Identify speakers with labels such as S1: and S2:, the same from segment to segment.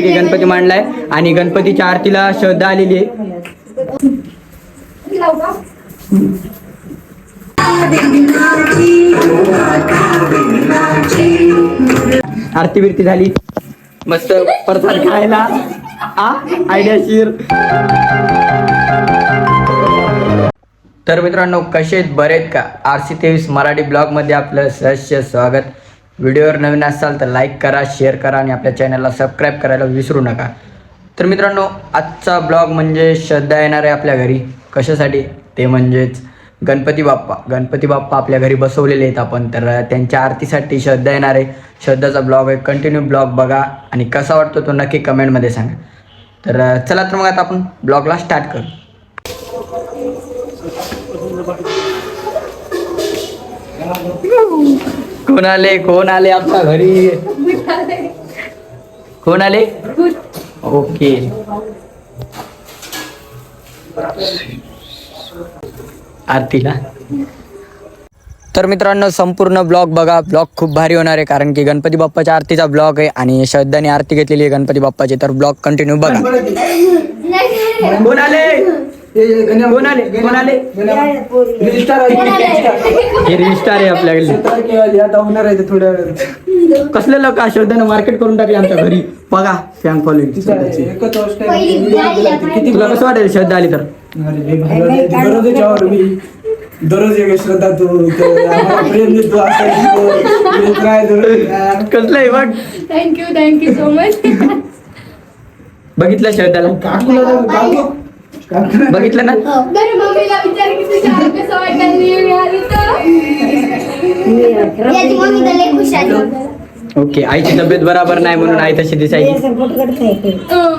S1: छानपैकी गणपती मांडलाय आणि गणपतीच्या आरतीला श्रद्धा आलेली आहे. आरती बिरती झाली. मस्त प्रसाद खायला. आ आयडियाशीर तर मित्रांनो कसे आहेत? बरे आहेत का? आर सी तेवीस मराठी ब्लॉगमध्ये आपलं सहस्य स्वागत. व्हिडिओवर नवीन असाल तर लाईक करा शेअर करा आणि आपल्या चॅनलला सबस्क्राईब करायला विसरू नका. तर मित्रांनो आजचा ब्लॉग म्हणजे श्रद्धा येणार आहे आपल्या घरी. कशासाठी? ते म्हणजेच गणपती बाप्पा. गणपती बाप्पा आपल्या घरी बसवलेले आहेत आपण. तर त्यांच्या आरतीसाठी श्रद्धा येणार आहे. श्रद्धाचा ब्लॉग आहे. कंटिन्यू ब्लॉग बघा आणि कसा वाटतो तो नक्की कमेंटमध्ये सांगा. तर चला तर मग आता आपण ब्लॉगला स्टार्ट करू. कोण आले? कोण आले आपल्या घरी? कोण आले? ओके. आरतीला. तर मित्रांनो संपूर्ण ब्लॉग बघा. ब्लॉग खूप भारी होणार आहे कारण की गणपती बाप्पाच्या आरतीचा ब्लॉग आहे आणि श्रद्धाने आरती घेतलेली आहे गणपती बाप्पाची. तर ब्लॉग कंटिन्यू बघा. कोण आले? हे रिस्टार आहे आपल्याकडे.
S2: आता होणार आहे थोड्या वेळ
S1: कसले लोक श्रद्धाने मार्केट करून टाकले आमच्या घरी. बघा फॅन फॉलोइंग तुला कसं वाटेल श्रद्धा आली तर?
S2: दररोज एक श्रद्धा तू प्रेम देतो काय.
S1: कसलं आहे बघ
S3: थँक्यू थँक्यू सो मच
S1: बघितलं श्रद्धाला
S2: काकूला काकू.
S1: बघितलं ना?
S4: आहे.
S1: ओके आईची तब्येत बरोबर नाही म्हणून आई तशी दिसायची.
S4: नाही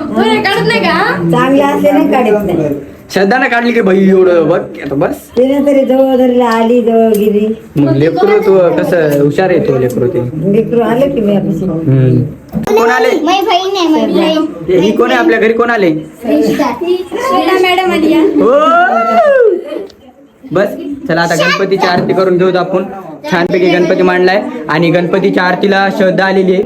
S3: बरं काढत नाही का?
S4: चांगलं असले ना काढत नाही.
S1: श्रद्धाने काढली की भाई एवढं बघ आता बस.
S4: तिने तरी जवळ धरला आली जवळ गेली.
S1: मग लेकरू तू कसं हुशार आहे तो लेकरू ते?
S4: लेकरू आले की मी आपली
S1: हम्म. कोण आले?
S4: मै बहीण आहे मै बहीण.
S1: हे- ही कोण आहे आपल्या घरी? कोण आले?
S3: मॅडम आली.
S1: ओ! बस चला आता गणपतीची आरती करून घेऊत आपण. छानपैकी गणपती मांडलाय आणि गणपतीच्या आरतीला श्रद्धा आलेली आहे.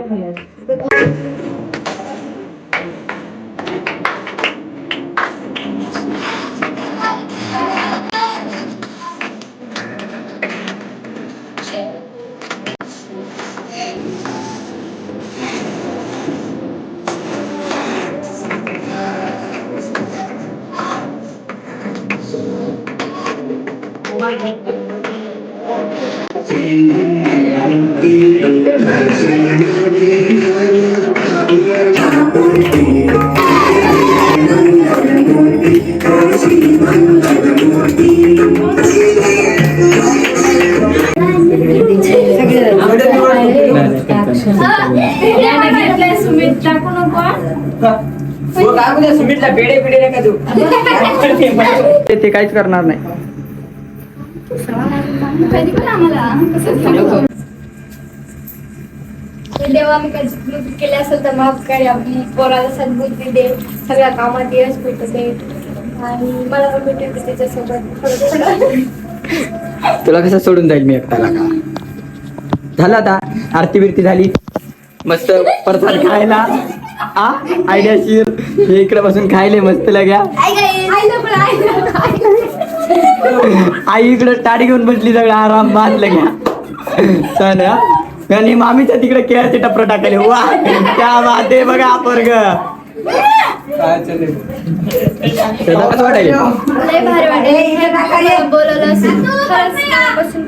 S1: ते काहीच करणार नाही.
S3: देवा मी काही केली असेल तर माफ कर. आपली पोराला सद्बुद्धी दे सगळ्या कामात यश भेटू दे आणि मला पण त्याच्यासोबत? थोडं थोडं.
S1: तुला कसं सोडून जाईल मी एकट्याला का झालं आता. आरती बिरती झाली. मस्त प्रसाद खायला. आ? आयडियाशीर हे इकडे बसून खायले मस्त लग्या. आई इकडे टाडी घेऊन बसली सगळं आराम बांध लग्या सण हा. आणि मामीच्या तिकडे केळाचे टप्पर टाकले वा त्या आहे बघा
S3: खरंच मनापासून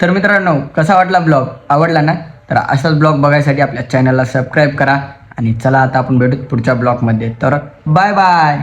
S1: तर मित्रांनो कसा वाटला ब्लॉग? आवडला ना? तर असाच ब्लॉग बघायसाठी आपल्या चॅनलला सबस्क्राईब करा. आणि चला आता आपण भेटू पुढच्या ब्लॉगमध्ये. तर बाय बाय.